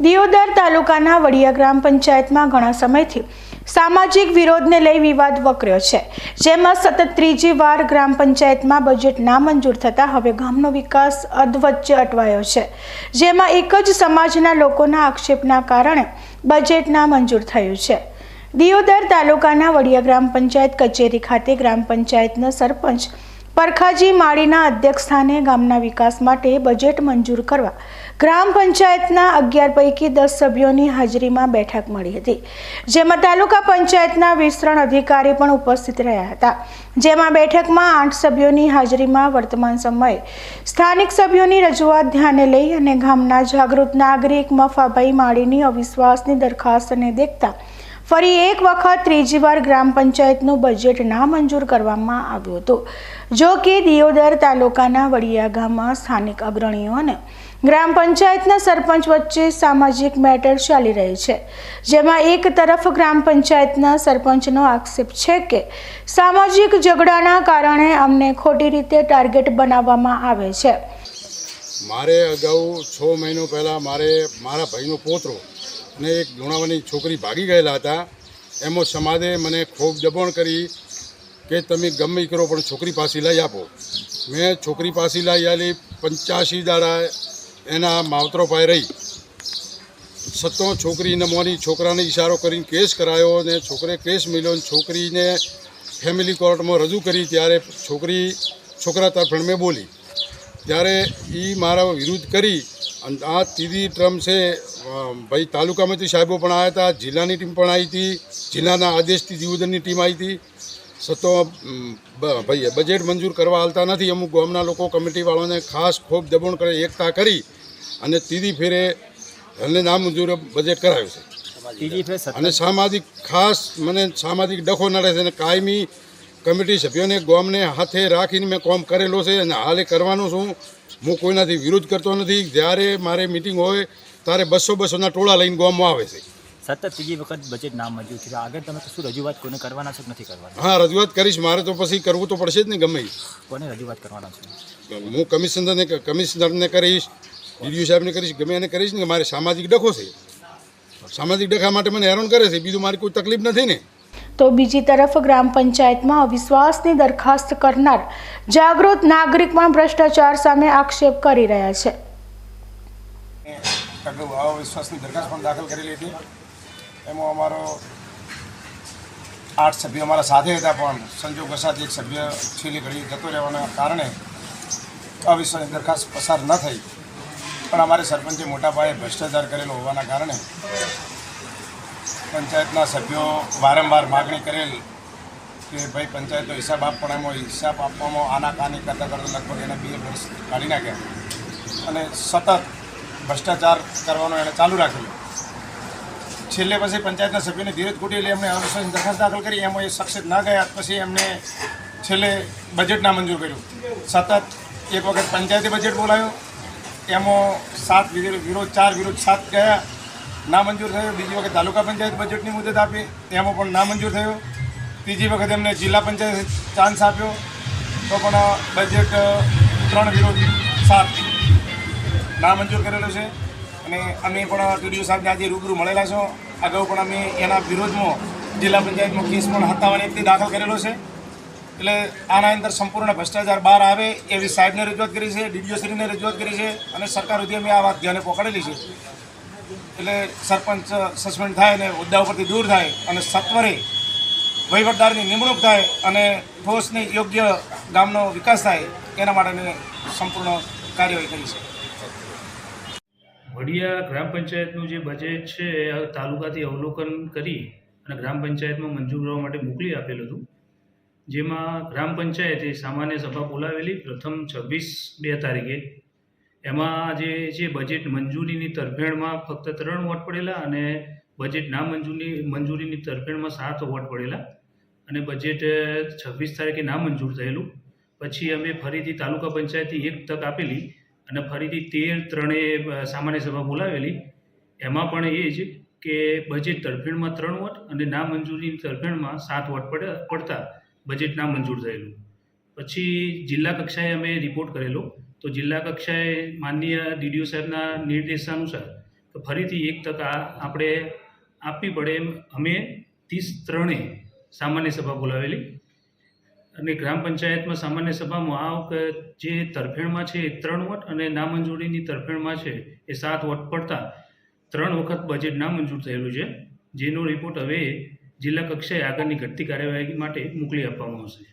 દિયોદર તાલુકાના વડિયા ગ્રામ પંચાયતમાં ઘણા સમયથી સામાજિક વિરોધને લઈ વિવાદ વકર્યો છે. જેમાં સતત ત્રીજી વાર ગ્રામ પંચાયતમાં બજેટ ના મંજૂર થતાં હવે ગામનો વિકાસ અધવચ્ચે અટવાયો છે. જેમાં એક જ સમાજના લોકોના આક્ષેપના કારણે બજેટ નામંજૂર થયું છે. દિયોદર તાલુકાના વડિયા ગ્રામ પંચાયત કચેરી ખાતે ગ્રામ પંચાયતના સરપંચ પરખાજી માળીના અધ્યક્ષસ્થાને ગામના વિકાસ માટે બજેટ મંજૂર કરવા ગ્રામ પંચાયતના અગિયાર પૈકી દસ સભ્યોની હાજરીમાં બેઠક મળી હતી, જેમાં તાલુકા પંચાયતના વિસ્તરણ અધિકારી પણ ઉપસ્થિત રહ્યા હતા. જેમાં બેઠકમાં આઠ સભ્યોની હાજરીમાં વર્તમાન સમયે સ્થાનિક સભ્યોની રજૂઆત ધ્યાને લઈ અને ગામના જાગૃત નાગરિક મફાભાઈ માળીની અવિશ્વાસની દરખાસ્તને દેખતા ફરી એક વખત ત્રીજી વાર ગ્રામ પંચાયતનું બજેટ નામંજૂર કરવામાં આવ્યું હતું. જો કે દિયોદર તાલુકાના વડિયા ગામમાં સ્થાનિક અગ્રણીઓ અને ગ્રામ પંચાયતના સરપંચ વચ્ચે સામાજિક મેટર ચાલી રહી છે, જેમાં એક તરફ ગ્રામ પંચાયતના સરપંચનો આક્ષેપ છે કે સામાજિક ઝઘડાના કારણે અમને ખોટી રીતે ટાર્ગેટ બનાવવામાં આવે છે. મારે અગાઉ છ મહિનો પહેલાં મારે મારા ભાઈનો પોતરો અને એક લુણાવાની છોકરી ભાગી ગયેલા હતા. એમાં સમાજે મને ખૂબ દબાણ કરી કે તમે ગમે કરો, પણ છોકરી પાસે લઈ આપો. મેં છોકરી પાસે લઈ આલી, પંચ્યાસી દાડા એના માવતરો પાસે રહી. સત્તો છોકરી મોની છોકરાને ઇશારો કરીને કેસ કરાયો અને છોકરે કેસ મળ્યો અને છોકરીને ફેમિલી કોર્ટમાં રજૂ કરી ત્યારે છોકરી છોકરા તરફેણ મેં બોલી. ત્યારે એ મારા વિરુદ્ધ કરી અને આ ત્રીજી ટ્રમ છે ભાઈ તાલુકામાંથી સાહેબો પણ આવ્યા હતા, જિલ્લાની ટીમ પણ આવી હતી, જિલ્લાના આદેશથી દિયોદરની ટીમ આવી હતી. સતો ભાઈ બજેટ મંજૂર કરવા હાલતા નથી. અમુક ગામના લોકો કમિટીવાળાને ખાસ ખૂબ દબાણ કરે એકતા કરી અને ત્રીજી ફેરે એમને નામંજૂર બજેટ કરાવ્યું છે. અને સામાજિક ખાસ મને સામાજિક ડખો નડે છે અને કાયમી કમિટી સભ્યોને ગામને હાથે રાખીને મેં કોમ કરેલો છે અને હાલે કરવાનું છું. હું કોઈનાથી વિરોધ કરતો નથી. જ્યારે મારે મિટિંગ હોય ત્યારે બસો બસોના ટોળા લઈને ગામમાં આવે છે. સતત ત્રીજી વખત બજેટ નામ મંજૂર છે. આગળ તમે શું રજૂઆત કોને કરવાના છો નથી કરવાના? હા રજૂઆત કરીશ. મારે તો પછી કરવું તો પડશે જ ને ગમે. કોને રજૂઆત કરવાના છો? હું કમિશનરને કમિશનરને કરીશ ડીડીઓ સાહેબને કરીશ ગમે એને કરીશ ને મારે સામાજિક ડખો છે. સામાજિક ડખા માટે મને હેરાન કરે છે. બીજું મારી કોઈ તકલીફ નથી ને. તો બીજી તરફ ગ્રામ પંચાયતમાં અવિશ્વાસની દરખાસ્ત કરનાર જાગૃત નાગરિક પણ ભ્રષ્ટાચાર સામે આક્ષેપ કરી રહ્યા છે. અવિશ્વાસની દરખાસ્ત પણ દાખલ કરેલી હતી. એમાં અમારો આઠ સભ્યો અમારા સાથે હતા પણ સંજોગ વસાત એક સભ્ય છેલ્લી ઘડી જતો રહેવાના કારણે અવિશ્વાસની દરખાસ્ત પસાર ન થઈ. પણ અમારે સરપંચે મોટા પાયે ભ્રષ્ટાચાર કરેલો હોવાના કારણે પંચાયતના સભ્યો વારંવાર માગણી કરેલ કે ભાઈ પંચાયતનો હિસાબ આપવાનો હિસાબ આપવામાં આનાકાની કરતાં કરતાં લગભગ એને બે વર્ષ કાઢી નાખ્યા. અને સતત ભ્રષ્ટાચાર કરવાનો એણે ચાલુ રાખેલો છેલ્લે પછી પંચાયતના સભ્યોને ધીરજ કુટી એટલે એમણે અવિશ્વાસની દરખાસ્ત દાખલ કરી. એમાં એ સક્સેસ ના ગયા પછી એમને છેલ્લે બજેટ ના મંજૂર કર્યું. સતત એક વખત પંચાયતી બજેટ બોલાયો એમાં સાત વિરોધ ચાર વિરોધ, સાત ગયા. ના મંજૂર થયો. બીજી વખત તાલુકા પંચાયત બજેટની મુદત આપી. એમાં પણ ના મંજૂર થયો. ત્રીજી વખત એમને જિલ્લા પંચાયત ચાન્સ આપ્યો. તો પણ બજેટ ત્રણ વિરોધ, સાત ના મંજૂર કરેલો છે. અને અમે પણ ટીડીઓ સાહેબને આજે રૂબરૂ મળેલા છો. અગાઉ પણ અમે એના વિરોધમાં જિલ્લા પંચાયતમાં કેસ પણ સત્તાવન એકથી દાખલ કરેલો છે. એટલે આના અંદર સંપૂર્ણ ભ્રષ્ટાચાર બહાર આવે એવી સાહેબને રજૂઆત કરી છે, ડીડીઓ શ્રીને રજૂઆત કરી છે અને સરકાર સુધી અમે આ વાત ધ્યાને પકડેલી છે. એટલે સરપંચ સસ્પેન્ડ થાય અને હોદ્દા ઉપરથી દૂર થાય અને સત્વરે વહીવટદારની નિમણૂક થાય અને ઠોસની યોગ્ય ગામનો વિકાસ થાય એના માટેની સંપૂર્ણ કાર્યવાહી કરી છે. વડિયા ગ્રામ પંચાયતનું જે બજેટ છે એ તાલુકાથી અવલોકન કરી અને ગ્રામ પંચાયતમાં મંજૂર કરવા માટે મોકલી આપેલું હતું. જેમાં ગ્રામ પંચાયતે સામાન્ય સભા બોલાવેલી પ્રથમ છવ્વીસ બે તારીખે. એમાં જે છે બજેટ મંજૂરીની તરફેણમાં ફક્ત ત્રણ વોટ પડેલા અને બજેટ ના મંજૂરી, મંજૂરીની તરફેણમાં સાત વોટ પડેલા. અને બજેટ છવ્વીસ તારીખે ના મંજૂર થયેલું. પછી અમે ફરીથી તાલુકા પંચાયતથી એક તક આપેલી અને ફરીથી તેર ત્રણેય સામાન્ય સભા બોલાવેલી. એમાં પણ એ જ કે બજેટ તરફેણમાં ત્રણ વોટ અને ના મંજૂરીની તરફેણમાં સાત વોટ પડ, પડતા બજેટ ના મંજૂર થયેલું. પછી જિલ્લા કક્ષાએ અમે રિપોર્ટ કરેલો. તો જિલ્લા કક્ષાએ માનનીય ડીડીઓ સાહેબના નિર્દેશાનુસાર તો ફરીથી એક તક આ આપણે આપવી પડે એમ અમે ત્રીસ ત્રણે સામાન્ય સભા બોલાવેલી. અને ગ્રામ પંચાયતમાં સામાન્ય સભામાં આ વખત જે તરફેણમાં છે એ ત્રણ વોટ અને નામંજૂરીની તરફેણમાં છે એ સાત વોટ પડતા ત્રણ વખત બજેટ નામંજૂર થયેલું છે. જેનો રિપોર્ટ હવે જિલ્લા કક્ષાએ આગળની ઘટતી કાર્યવાહી માટે મોકલી આપવામાં આવશે.